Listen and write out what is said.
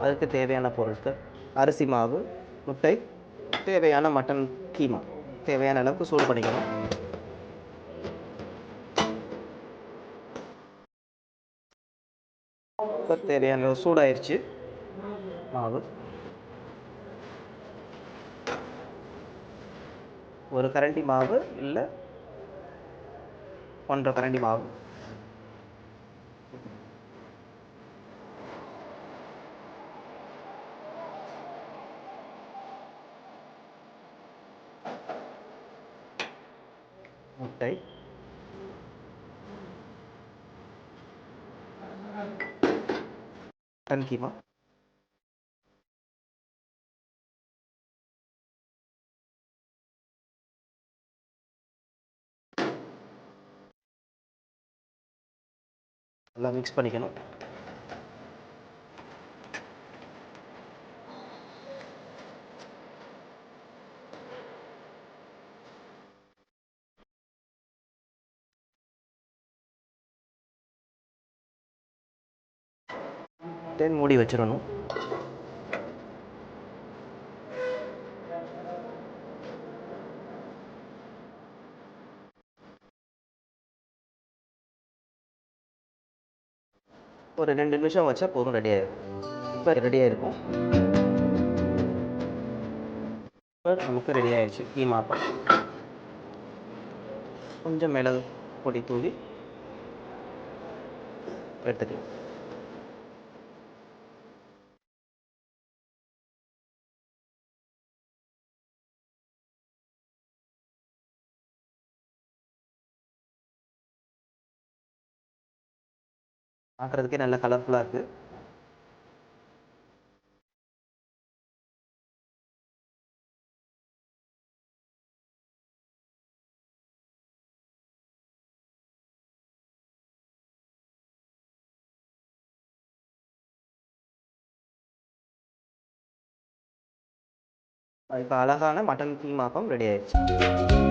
அதுக்கு தேவையான பொருட்கள் அரிசி மாவு முட்டை தேவையான மட்டன் கீமா தேவையான அளவுக்கு சூடு பண்ணிக்கணும். இப்போ தேவையான அளவு சூடாயிருச்சு. மாவு. ஒரு கரண்டி மாவு இல்லை ஒன்றரை கரண்டி மாவு. முட்டை. மட்டன் கீமா. எல்லாம் மிக்ஸ் பண்ணிக்கணும். தென் மூடி வச்சிடணும். ஒரு ரெண்டு நிமிஷம் வச்சா போதும் ரெடி ஆயிடும் இப்போ ரெடியாக இருக்கும் இப்போ நமக்கு ரெடி ஆயிடுச்சு கீமா அப்பம் கொஞ்சம் மிளகு பொடி தூவி எடுத்துக்கலாம். பார்க்குறதுக்கே நல்ல கலர்ஃபுல்லாக இருக்குது இப்போ அழகான மட்டன் கீமாப்பம் ரெடி ஆயிடுச்சு.